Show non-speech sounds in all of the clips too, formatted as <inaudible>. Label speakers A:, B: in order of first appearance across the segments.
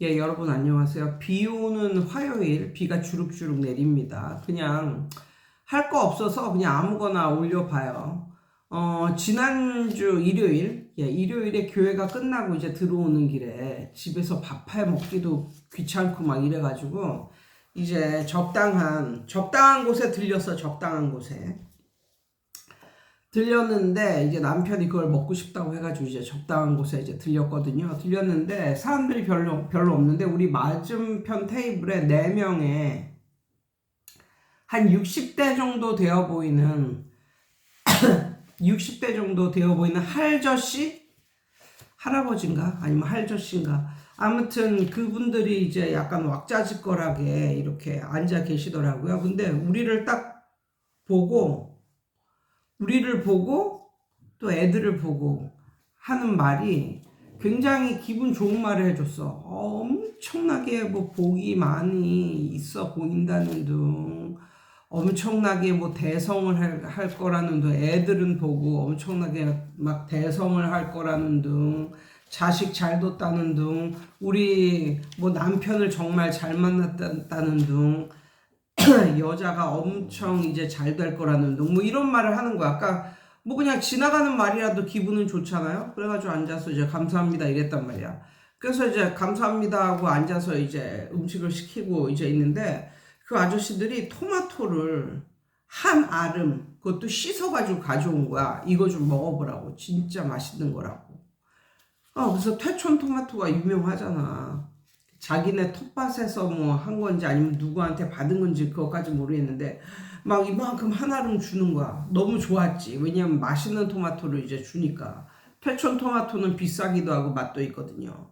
A: 예, 여러분 안녕하세요. 비 오는 화요일 비가 주룩주룩 내립니다. 그냥 할 거 없어서 그냥 아무거나 올려봐요. 어, 지난주 일요일, 예, 일요일에 교회가 끝나고 이제 들어오는 길에 집에서 밥해 먹기도 귀찮고 막 이래가지고 이제 적당한, 적당한 곳에 들렸어, 적당한 곳에. 들렸는데 이제 남편이 그걸 먹고 싶다고 해가지고 이제 적당한 곳에 이제 들렸거든요. 들렸는데 사람들이 별로 별로 없는데 우리 맞은편 테이블에 네 명에 한 60대 정도 되어 보이는 <coughs> 60대 정도 되어 보이는 할저씨 할아버지인가 아니면 할저씨인가 아무튼 그분들이 이제 약간 왁자지껄하게 이렇게 앉아 계시더라고요. 근데 우리를 딱 보고 우리를 보고 또 애들을 보고 하는 말이 굉장히 기분 좋은 말을 해줬어. 어, 엄청나게 뭐 복이 많이 있어 보인다는 둥, 엄청나게 뭐 대성을 할, 할 거라는 둥, 애들은 보고 엄청나게 막 대성을 할 거라는 둥, 자식 잘 뒀다는 둥, 우리 뭐 남편을 정말 잘 만났다는 둥, <clears throat> 여자가 엄청 이제 잘 될 거라는 둥, 뭐 이런 말을 하는 거야. 아까 뭐 그냥 지나가는 말이라도 기분은 좋잖아요. 그래가지고 앉아서 이제 감사합니다 이랬단 말이야. 그래서 이제 감사합니다 하고 앉아서 이제 음식을 시키고 이제 있는데 그 아저씨들이 토마토를 한 알음 그것도 씻어가지고 가져온 거야. 이거 좀 먹어보라고. 진짜 맛있는 거라고. 어, 그래서 퇴촌 토마토가 유명하잖아. 자기네 텃밭에서 뭐 한 건지 아니면 누구한테 받은 건지 그것까지 모르겠는데 막 이만큼 하나를 주는 거야. 너무 좋았지. 왜냐면 맛있는 토마토를 이제 주니까. 퇴촌 토마토는 비싸기도 하고 맛도 있거든요.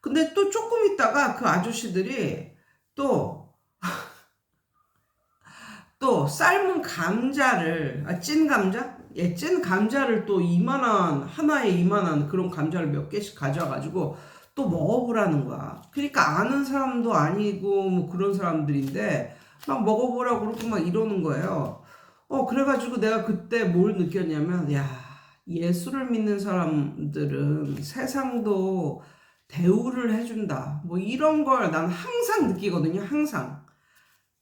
A: 근데 또 조금 있다가 그 아저씨들이 또, <laughs> 또 삶은 감자를, 아, 찐 감자? 예, 찐 감자를 또 이만한, 하나에 이만한 그런 감자를 몇 개씩 가져와가지고 또 먹어보라는 거야. 그러니까 아는 사람도 아니고 뭐 그런 사람들인데 막 먹어보라고 그러고 막 이러는 거예요. 어, 그래가지고 내가 그때 뭘 느꼈냐면, 야, 예수를 믿는 사람들은 세상도 대우를 해준다. 뭐 이런 걸 난 항상 느끼거든요, 항상.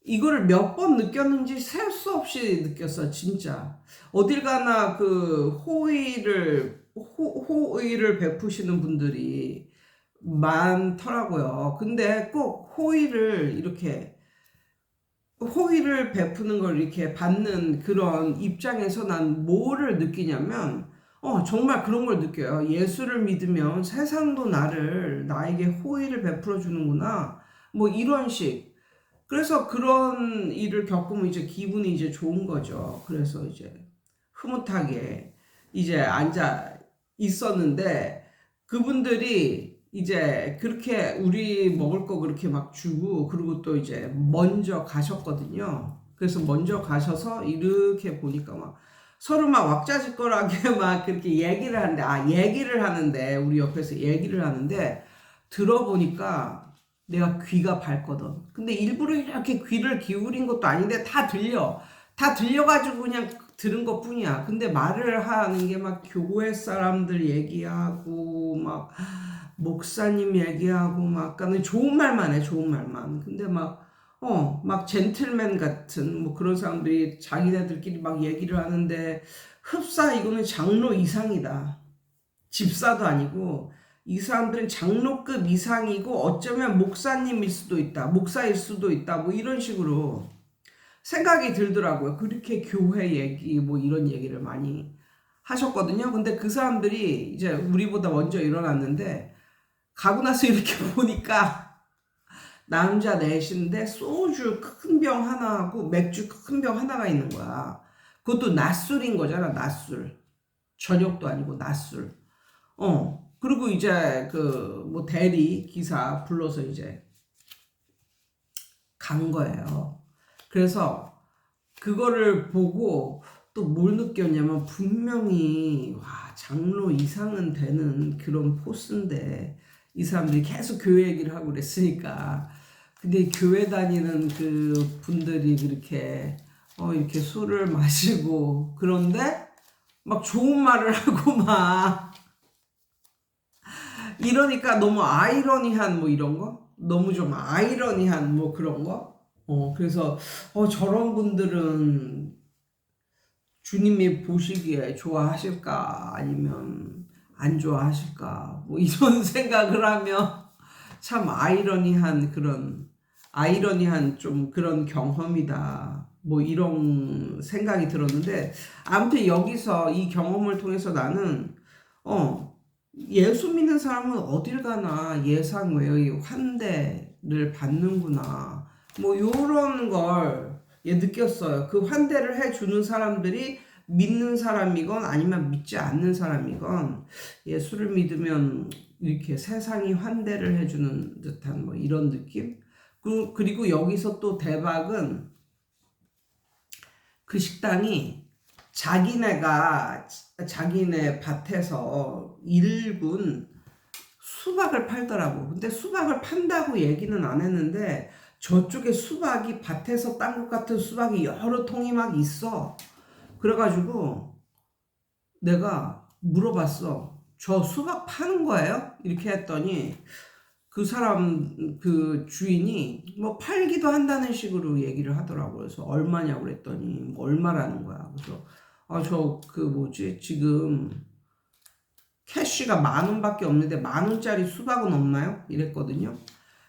A: 이거를 몇 번 느꼈는지 셀 수 없이 느꼈어, 진짜. 어딜 가나 그 호의를, 호, 호의를 베푸시는 분들이 많더라고요. 근데 꼭 호의를 이렇게 호의를 베푸는 걸 이렇게 받는 그런 입장에서 난 뭐를 느끼냐면, 어, 정말 그런 걸 느껴요. 예수를 믿으면 세상도 나를, 나에게 호의를 베풀어 주는구나. 뭐 이런 식. 그래서 그런 일을 겪으면 이제 기분이 이제 좋은 거죠. 그래서 이제 흐뭇하게 이제 앉아 있었는데 그분들이 이제 그렇게 우리 먹을 거 그렇게 막 주고 그리고 또 이제 먼저 가셨거든요. 그래서 먼저 가셔서 이렇게 보니까 막 서로 막 왁자지껄하게 <laughs> 막 그렇게 얘기를 하는데 아 얘기를 하는데 우리 옆에서 얘기를 하는데 들어보니까 내가 귀가 밝거든. 근데 일부러 이렇게 귀를 기울인 것도 아닌데 다 들려. 다 들려가지고 그냥 들은 것 뿐이야. 근데 말을 하는 게 막 교회 사람들 얘기하고 막 목사님 얘기하고 막 그러니까 좋은 말만 해 좋은 말만 근데 막 어, 막 젠틀맨 같은 뭐 그런 사람들이 자기네들끼리 막 얘기를 하는데 흡사 이거는 장로 이상이다. 집사도 아니고 이 사람들은 장로급 이상이고 어쩌면 목사님일 수도 있다. 목사일 수도 있다. 뭐 이런 식으로 생각이 들더라고요. 그렇게 교회 얘기 뭐 이런 얘기를 많이 하셨거든요. 근데 그 사람들이 이제 우리보다 먼저 일어났는데 가고 나서 이렇게 <laughs> 보니까 남자 넷인데 소주 큰 병 하나하고 맥주 큰 병 하나가 있는 거야. 그것도 낮술인 거잖아, 낮술. 저녁도 아니고 낮술. 어. 그리고 이제 그 뭐 대리 기사 불러서 이제 간 거예요. 그래서 그거를 보고 또 뭘 느꼈냐면 분명히 와 장로 이상은 되는 그런 포스인데 이 사람들이 계속 교회 얘기를 하고 그랬으니까. 근데 교회 다니는 그 분들이 그렇게 어 이렇게 술을 <laughs> 마시고 그런데 막 좋은 말을 하고 막 이러니까 너무 아이러니한 뭐 이런 거? 너무 좀 아이러니한 뭐 그런 거. 어, 그래서 어, 저런 분들은 주님이 보시기에 좋아하실까? 아니면 안 좋아하실까 뭐 이런 <laughs> 생각을 하면 참 아이러니한 그런 아이러니한 좀 그런 경험이다. 뭐 이런 생각이 들었는데 아무튼 여기서 이 경험을 통해서 나는 어 예수 믿는 사람은 어딜 가나 예상 외의 환대를 받는구나. 뭐 요런 걸 예, 느꼈어요. 그 환대를 해주는 사람들이 믿는 사람이건 아니면 믿지 않는 사람이건 예수를 믿으면 이렇게 세상이 환대를 해주는 듯한 뭐 이런 느낌? 그- 그리고 여기서 또 대박은 그 식당이 자기네가 자기네 밭에서 일군 수박을 팔더라고. 근데 수박을 판다고 얘기는 안 했는데 저쪽에 수박이 밭에서 딴 것 같은 수박이 여러 통이 막 있어. 그래가지고 내가 물어봤어. 저 수박 파는 거예요? 이렇게 했더니 그 사람 그 주인이 뭐 팔기도 한다는 식으로 얘기를 하더라고요. 그래서 얼마냐고 그랬더니 뭐 얼마라는 거야. 그래서 아 저 그 뭐지 지금 캐시가 만 원밖에 없는데 만 원짜리 수박은 없나요? 이랬거든요.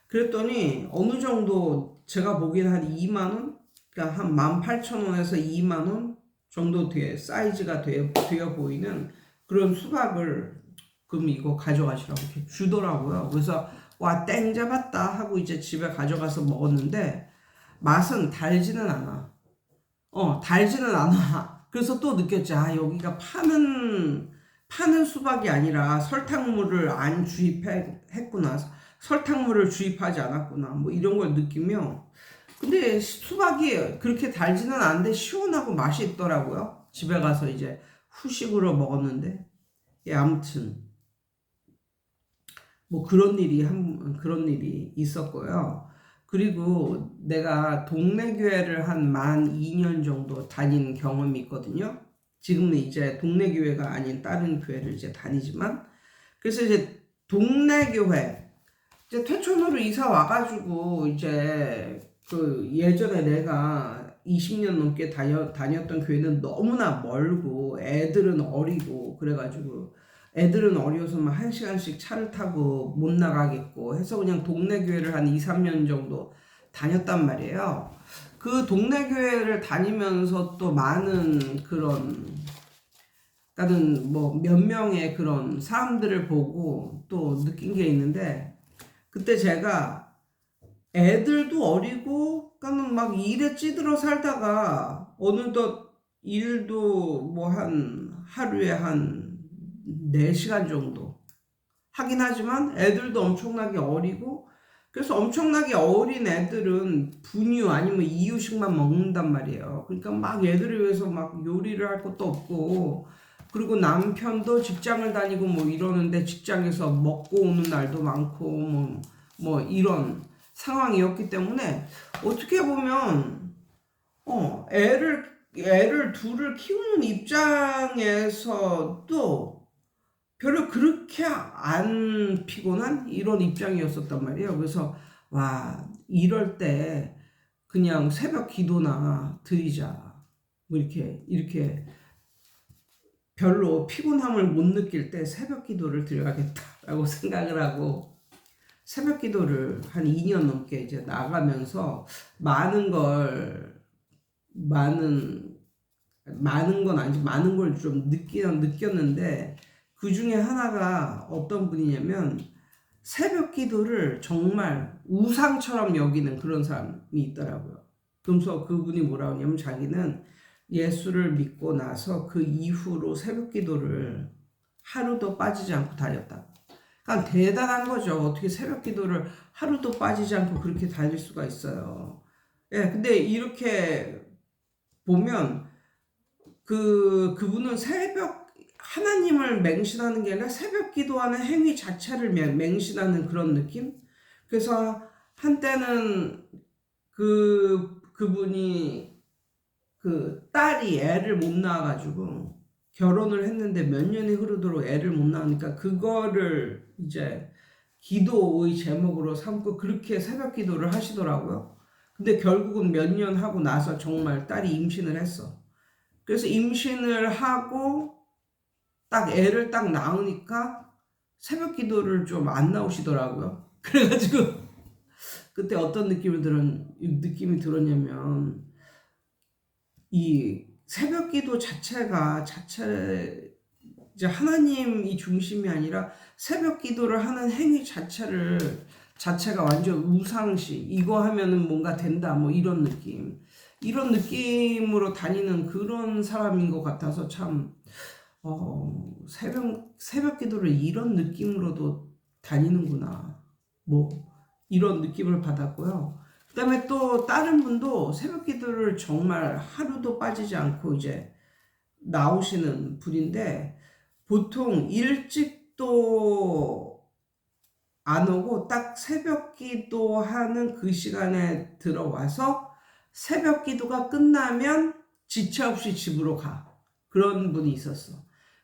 A: 그랬더니 어느 정도 제가 보기엔 한 2만 원, 그러니까 한 18,000원에서 2만 원 정도 돼 사이즈가 되, 되어 보이는 그런 수박을 그럼 이거 가져가시라고 이렇게 주더라고요. 그래서 와 땡 잡았다 하고 이제 집에 가져가서 먹었는데 맛은 달지는 않아. 어 달지는 않아. <laughs> 그래서 또 느꼈지. 아 여기가 파는 파는 수박이 아니라 설탕물을 안 주입했구나. 설탕물을 주입하지 않았구나. 뭐 이런 걸 느끼며 근데 수박이 그렇게 달지는 않은데 시원하고 맛이 있더라고요. 집에 가서 이제 후식으로 먹었는데 예, 아무튼 뭐 그런 일이 한 그런 일이 있었고요. 그리고 내가 동네 교회를 한 만 2년 정도 다닌 경험이 있거든요. 지금은 이제 동네 교회가 아닌 다른 교회를 이제 다니지만 그래서 이제 동네 교회 이제 퇴촌으로 이사 와가지고 이제 그 예전에 내가 20년 넘게 다녀, 다녔던 교회는 너무나 멀고 애들은 어리고 그래가지고 애들은 어려서 막한 시간씩 차를 타고 못 나가겠고 해서 그냥 동네 교회를 한 2, 3년 정도 다녔단 말이에요. 그 동네 교회를 다니면서 또 많은 그런 나는 뭐몇 명의 그런 사람들을 보고 또 느낀 게 있는데 그때 제가 애들도 어리고 그러니까는 막 일에 찌들어 살다가 어느덧 일도 뭐 한 하루에 한 4시간 정도 하긴 하지만 애들도 엄청나게 어리고 그래서 엄청나게 어린 애들은 분유 아니면 이유식만 먹는단 말이에요. 그러니까 막 애들을 위해서 막 요리를 할 것도 없고 그리고 남편도 직장을 다니고 뭐 이러는데 직장에서 먹고 오는 날도 많고 뭐, 뭐 이런 상황이었기 때문에 어떻게 보면 어 애를 애를 둘을 키우는 입장에서도 별로 그렇게 안 피곤한 이런 입장이었었단 말이에요. 그래서 와 이럴 때 그냥 새벽 기도나 드리자 뭐 이렇게 이렇게 별로 피곤함을 못 느낄 때 새벽 기도를 드려야겠다라고 <laughs> 생각을 하고 새벽 기도를 한 2년 넘게 이제 나가면서 많은 걸 많은 많은 건 아니지 많은 걸 좀 느끼 느꼈는데 그 중에 하나가 어떤 분이냐면 새벽 기도를 정말 우상처럼 여기는 그런 사람이 있더라고요. 그러면서 그분이 뭐라고 하냐면 자기는 예수를 믿고 나서 그 이후로 새벽 기도를 하루도 빠지지 않고 다녔다. 그러니까 대단한 거죠. 어떻게 새벽 기도를 하루도 빠지지 않고 그렇게 다닐 수가 있어요. 예, 근데 이렇게 보면 그 그분은 새벽 하나님을 맹신하는 게 아니라 새벽 기도하는 행위 자체를 맹신하는 그런 느낌? 그래서 한때는 그 그분이 그 딸이 애를 못 낳아가지고 결혼을 했는데 몇 년이 흐르도록 애를 못 낳으니까 그거를 이제 기도의 제목으로 삼고 그렇게 새벽 기도를 하시더라고요. 근데 결국은 몇 년 하고 나서 정말 딸이 임신을 했어. 그래서 임신을 하고 딱 애를 딱 낳으니까 새벽 기도를 좀 안 나오시더라고요. <laughs> 그래가지고 그때 어떤 느낌을 들었 느낌이 들었냐면 이 새벽 기도 자체가 자체 이제 하나님이 중심이 아니라 새벽 기도를 하는 행위 자체를 자체가 완전 우상시 이거 하면은 뭔가 된다 뭐 이런 느낌. 이런 느낌으로 다니는 그런 사람인 것 같아서 참 어, 새벽 새벽 기도를 이런 느낌으로도 다니는구나. 뭐 이런 느낌을 받았고요. 그다음에 또 다른 분도 새벽 기도를 정말 하루도 빠지지 않고 이제 나오시는 분인데 보통 일찍도 안 오고 딱 새벽 기도하는 그 시간에 들어와서 새벽 기도가 끝나면 지체 없이 집으로 가. 그런 분이 있었어.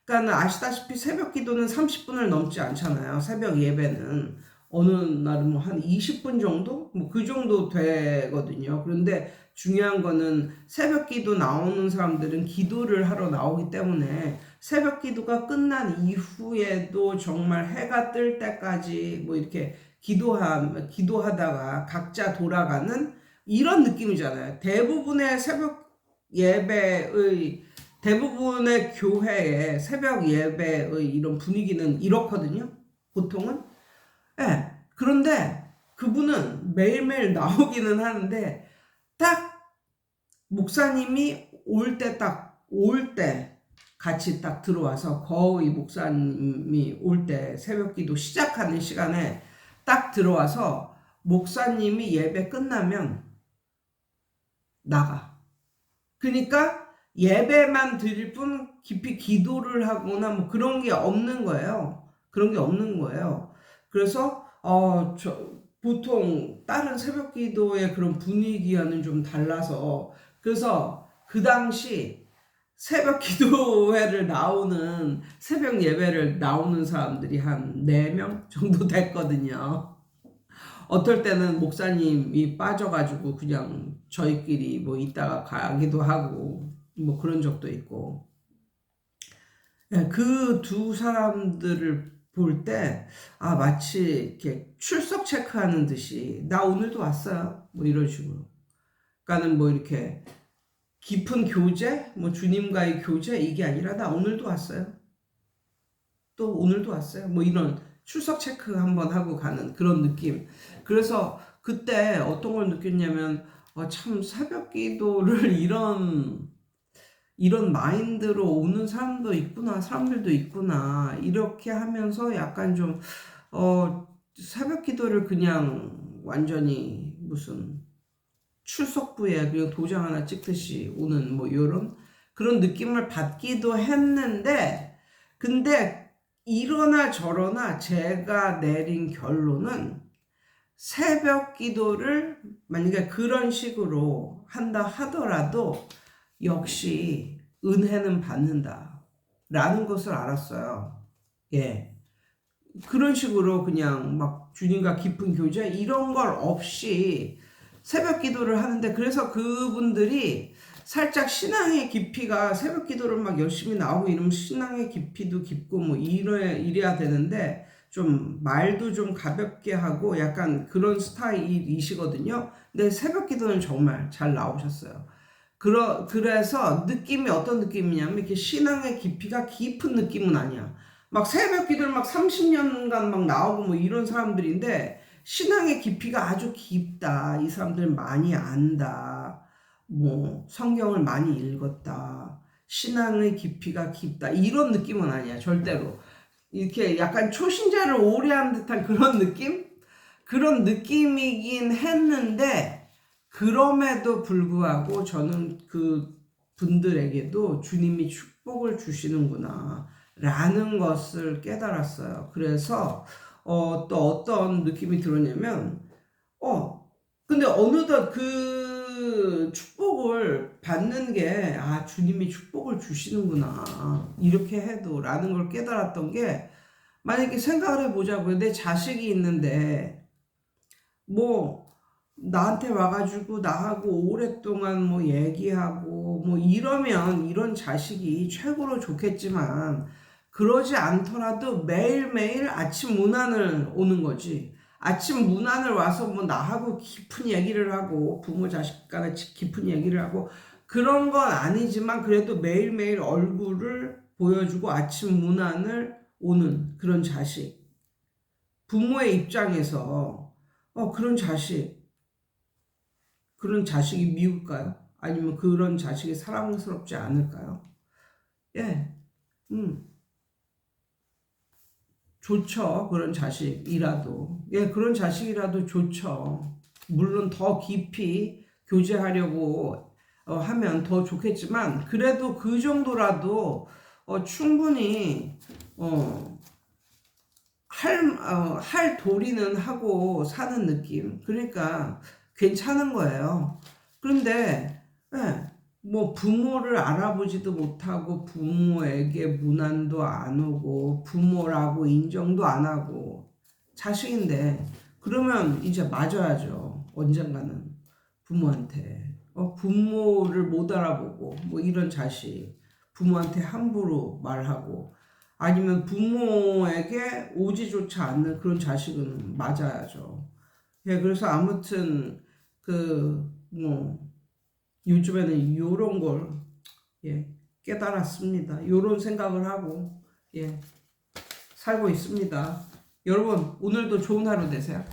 A: 그러니까 아시다시피 새벽 기도는 30분을 넘지 않잖아요. 새벽 예배는. 어느 날은 뭐 한 20분 정도? 뭐 그 정도 되거든요. 그런데 중요한 거는 새벽 기도 나오는 사람들은 기도를 하러 나오기 때문에 새벽 기도가 끝난 이후에도 정말 해가 뜰 때까지 뭐 이렇게 기도하, 기도하다가 각자 돌아가는 이런 느낌이잖아요. 대부분의 새벽 예배의 대부분의 교회의 새벽 예배의 이런 분위기는 이렇거든요. 보통은. 예. 네. 그런데 그분은 매일매일 나오기는 하는데 딱 목사님이 올 때 딱 올 때 같이 딱 들어와서 거의 목사님이 올 때 새벽 기도 시작하는 시간에 딱 들어와서 목사님이 예배 끝나면 나가. 그러니까 예배만 드릴 뿐 깊이 기도를 하거나 뭐 그런 게 없는 거예요. 그런 게 없는 거예요. 그래서 어, 저, 보통 다른 새벽 기도의 그런 분위기와는 좀 달라서 그래서 그 당시 새벽 <laughs> 기도회를 나오는 새벽 예배를 나오는 사람들이 한 4명 정도 <laughs> 됐거든요. 어떨 때는 목사님이 빠져가지고 그냥 저희끼리 뭐 이따가 가기도 하고 뭐 그런 적도 있고 그 두 사람들을 볼 때, 아, 마치 이렇게 출석 체크하는 듯이, 나 오늘도 왔어요. 뭐 이런 식으로. 그러니까는 뭐 이렇게 깊은 교제, 뭐 주님과의 교제, 이게 아니라 나 오늘도 왔어요. 또 오늘도 왔어요. 뭐 이런 출석 체크 한번 하고 가는 그런 느낌. 그래서 그때 어떤 걸 느꼈냐면, 어, 참 새벽 기도를 <laughs> 이런 이런 마인드로 오는 사람도 있구나, 사람들도 있구나, 이렇게 하면서 약간 좀, 어, 새벽 기도를 그냥 완전히 무슨 출석부에 그냥 도장 하나 찍듯이 오는 뭐 요런 그런 느낌을 받기도 했는데, 근데 이러나 저러나 제가 내린 결론은 새벽 기도를 만약에 그런 식으로 한다 하더라도 역시 은혜는 받는다. 라는 것을 알았어요. 예. 그런 식으로 그냥 막 주님과 깊은 교제 이런 걸 없이 새벽 기도를 하는데 그래서 그분들이 살짝 신앙의 깊이가 새벽 기도를 막 열심히 나오고 이러면 신앙의 깊이도 깊고 뭐 이래, 이래야 되는데 좀 말도 좀 가볍게 하고 약간 그런 스타일이시거든요. 근데 새벽 기도는 정말 잘 나오셨어요. 그러, 그래서 느낌이 어떤 느낌이냐면 이렇게 신앙의 깊이가 깊은 느낌은 아니야. 막 새벽 기도를 막 30년간 막 나오고 뭐 이런 사람들인데 신앙의 깊이가 아주 깊다. 이 사람들 많이 안다. 뭐 성경을 많이 읽었다. 신앙의 깊이가 깊다. 이런 느낌은 아니야. 절대로. 이렇게 약간 초신자를 오래 한 듯한 그런 느낌? 그런 느낌이긴 했는데 그럼에도 불구하고 저는 그 분들에게도 주님이 축복을 주시는구나. 라는 것을 깨달았어요. 그래서, 어, 또 어떤 느낌이 들었냐면, 어, 근데 어느덧 그 축복을 받는 게, 아, 주님이 축복을 주시는구나. 이렇게 해도, 라는 걸 깨달았던 게, 만약에 생각을 해보자고요. 내 자식이 있는데, 뭐, 나한테 와가지고 나하고 오랫동안 뭐 얘기하고 뭐 이러면 이런 자식이 최고로 좋겠지만, 그러지 않더라도 매일매일 아침 문안을 오는 거지. 아침 문안을 와서 뭐 나하고 깊은 얘기를 하고 부모 자식 간에 깊은 얘기를 하고 그런 건 아니지만 그래도 매일매일 얼굴을 보여주고 아침 문안을 오는 그런 자식. 부모의 입장에서 어 그런 자식 그런 자식이 미울까요? 아니면 그런 자식이 사랑스럽지 않을까요? 예. 음. 좋죠. 그런 자식이라도. 예, 그런 자식이라도 좋죠. 물론 더 깊이 교제하려고 어, 하면 더 좋겠지만, 그래도 그 정도라도 어, 충분히, 어, 할, 어, 할 도리는 하고 사는 느낌. 그러니까 괜찮은 거예요. 그런데, 예, 뭐 부모를 알아보지도 못하고 부모에게 문안도 안 오고 부모라고 인정도 안 하고 자식인데 그러면 이제 맞아야죠. 언젠가는 부모한테. 어, 부모를 못 알아보고 뭐 이런 자식 부모한테 함부로 말하고 아니면 부모에게 오지조차 않는 그런 자식은 맞아야죠. 예 그래서 아무튼 그 뭐 요즘에는 요런 걸 예, 깨달았습니다. 요런 생각을 하고 예, 살고 있습니다. 여러분 오늘도 좋은 하루 되세요.